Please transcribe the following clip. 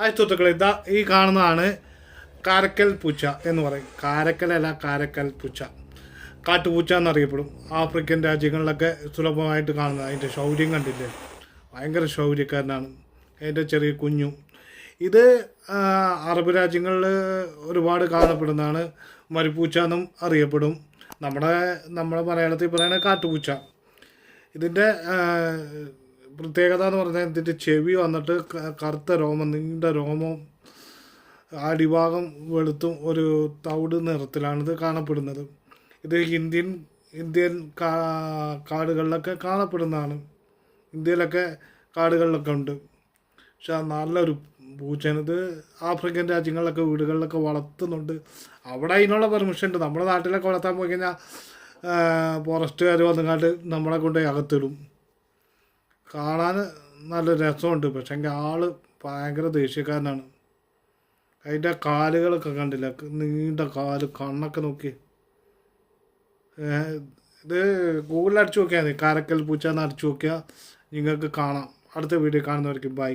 Hi സുഹൃത്തുക്കളെ ഇതാ ഈ കാണുന്നതാണ് കാരക്കൽ പൂച്ച എന്ന് പറയും. കാരക്കലല്ല കാരക്കൽ പൂച്ച. കാട്ടുപൂച്ച എന്നറിയപ്പെടും. ആഫ്രിക്കൻ രാജ്യങ്ങളിലൊക്കെ സുലഭമായിട്ട് കാണുന്നത് അതിന്റെ ശൗര്യം കണ്ടില്ലേ? ഭയങ്കര ശൗര്യക്കാരനാണ്. അതിന്റെ ചെറിയ കുഞ്ഞു. ഇത് ആ, അറബ് രാജ്യങ്ങളിൽ ഒരുപാട് കാണപ്പെടുന്നതാണ്. മരുപ്പൂച്ച എന്നും അറിയപ്പെടും. നമ്മുടെ നമ്മുടെ മലയാളത്തിൽ പറയുന്നത് കാട്ടുപൂച്ച. ഇതിന്റെ ആ, പ്രത്യേകത എന്ന് പറഞ്ഞാൽ ഇതിന്റെ ചെവി വന്നിട്ട് കറുത്ത രോമം നീണ്ട രോമം അടിഭാഗം വെളുത്തും ഒരു തവിട് നിറത്തിലാണിത് കാണപ്പെടുന്നത്. ഇത് ഇന്ത്യൻ ഇന്ത്യൻ കാടുകളിലൊക്കെ കാണപ്പെടുന്നതാണ്. ഇന്ത്യയിലൊക്കെ കാടുകളിലൊക്കെ ഉണ്ട്. പക്ഷെ നല്ലൊരു പൂച്ചയാണ്. ആഫ്രിക്കൻ രാജ്യങ്ങളിലൊക്കെ വീടുകളിലൊക്കെ വളർത്തുന്നുണ്ട്. അവിടെ അതിനുള്ള പെർമിഷൻ ഉണ്ട്. നമ്മുടെ നാട്ടിലൊക്കെ വളർത്താൻ പോയി കഴിഞ്ഞാൽ ഫോറസ്റ്റുകാർ വന്നുകൊണ്ട് നമ്മളെ കൊണ്ട് അകത്തിടും. കാണാൻ നല്ല രസമുണ്ട്. പക്ഷേ ആൾ ഭയങ്കര ദേഷ്യക്കാരനാണ്. അതിന്റെ കാലുകളൊക്കെ കണ്ടില്ല? നീണ്ട കാൽ കണ്ണൊക്കെ നോക്കി. ഇത് ഗൂഗിളിൽ അടിച്ചു നോക്കിയാൽ മതി. കാരക്കൽ പൂച്ച എന്ന് അടിച്ചു നോക്കിയാൽ നിങ്ങൾക്ക് കാണാം. അടുത്ത വീഡിയോ കാണുന്നവർക്ക് ബൈ.